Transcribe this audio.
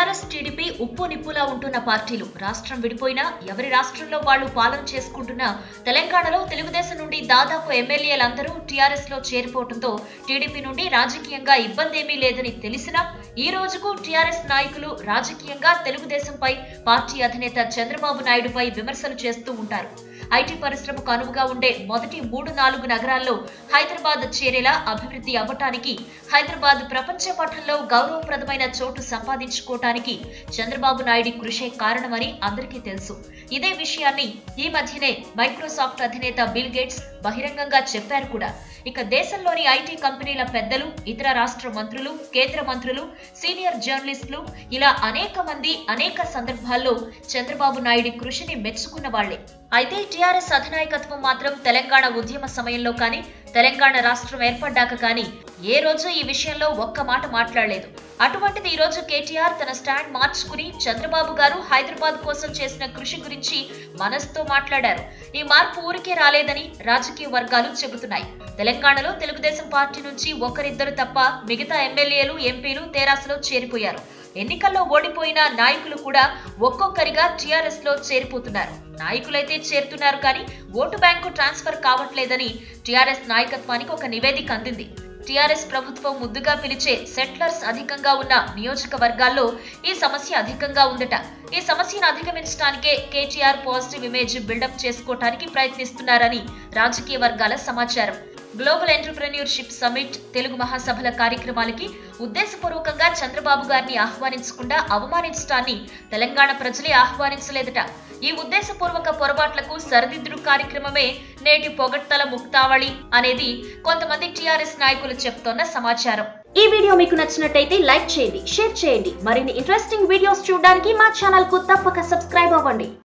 TRS TDP ఉప్పు నిప్పులా ఉంటున్న పార్టీలు రాష్ట్రం విడిపోయినా ఎవరి రాష్ట్రంలో వాళ్ళు పాలన చేసుకుంటున్న తెలంగాణలో తెలుగుదేశం నుండి దాదాపు ఎమ్మెల్యేలందరూ టీఆర్ఎస్లో చేరిపోవడంతో టీడీపీ నుండి రాజకీయంగా ఇబ్బంది ఏమీ లేదని తెలిసినా ఈ రోజుకు టీఆర్ఎస్ నాయకులు రాజకీయంగా తెలుగుదేశంపై పార్టీ అధినేత చంద్రబాబు నాయుడుపై విమర్శలు చేస్తూ ఉంటారు. ఐటీ పరిశ్రమకు అనువుగా ఉండే మొదటి మూడు నాలుగు నగరాల్లో హైదరాబాద్ చేరేలా అభివృద్ధి అవ్వటానికి హైదరాబాద్ ప్రపంచ పటంలో గౌరవప్రదమైన చోటు సంపాదించుకోవటానికి చంద్రబాబు నాయుడి కృషే కారణమని అందరికీ తెలుసు. ఇదే విషయాన్ని ఈ మధ్యనే మైక్రోసాఫ్ట్ అధినేత బిల్ గేట్స్ బహిరంగంగా చెప్పారు కూడా. ఇక దేశంలోని ఐటీ కంపెనీల పెద్దలు ఇతర రాష్ట్ర మంత్రులు కేంద్ర మంత్రులు సీనియర్ జర్నలిస్టులు ఇలా అనేక మంది అనేక సందర్భాల్లో చంద్రబాబు నాయుడి కృషిని మెచ్చుకున్న వాళ్ళే అయితే టీఆర్ఎస్ అధినాయకత్వం మాత్రం తెలంగాణ ఉద్యమ సమయంలో కానీ తెలంగాణ రాష్ట్రం ఏర్పడ్డాక కానీ ఏ రోజు ఈ విషయంలో ఒక్క మాట మాట్లాడలేదు. అటువంటిది ఈరోజు కేటీఆర్ తన స్టాండ్ మార్చుకుని చంద్రబాబు గారు హైదరాబాద్ కోసం చేసిన కృషి గురించి మనసుతో మాట్లాడారు. ఈ మార్పు ఊరికే రాలేదని రాజకీయ వర్గాలు చెబుతున్నాయి. తెలంగాణలో తెలుగుదేశం పార్టీ నుంచి ఒకరిద్దరు తప్ప మిగతా ఎమ్మెల్యేలు ఎంపీలు తెరాసలో చేరిపోయారు. ఎన్నికల్లో ఓడిపోయిన నాయకులు కూడా ఒక్కొక్కరిగా టీఆర్ఎస్లో చేరిపోతున్నారు. నాయకులైతే చేరుతున్నారు కానీ ఓటు బ్యాంకు ట్రాన్స్ఫర్ కావట్లేదని టీఆర్ఎస్ నాయకత్వానికి ఒక నివేదిక అందింది. టీఆర్ఎస్ ప్రభుత్వం ముద్దుగా పిలిచే సెట్లర్స్ అధికంగా ఉన్న నియోజకవర్గాల్లో ఈ సమస్య అధికంగా ఉందట. ఈ సమస్యను అధిగమించడానికే KTR positive image build up చేసుకోవటానికి ప్రయత్నిస్తున్నారని రాజకీయ వర్గాల సమాచారం. గ్లోబల్ ఎంటర్ప్రెన్యూర్షిప్ సమిట్ తెలుగు మహాసభల కార్యక్రమాలకి ఉద్దేశపూర్వకంగా చంద్రబాబు గారిని ఆహ్వానించకుండా అవమానించడాన్ని తెలంగాణ ప్రజలే ఆహ్వానించలేదట ఈ ఉద్దేశపూర్వక పొరపాట్లకు సరిదిద్దుడు కార్యక్రమమే నేటి పొగడ్తల ముక్తావళి అనేది కొంతమంది టీఆర్ఎస్ నాయకులు చెప్తోన్న సమాచారం ఈ వీడియో మీకు నచ్చినట్టయితే లైక్ చేయండి షేర్ చేయండి. మరిన్ని ఇంట్రెస్టింగ్ వీడియోస్ చూడడానికి మా ఛానల్కు తప్పక సబ్స్క్రైబ్ అవ్వండి.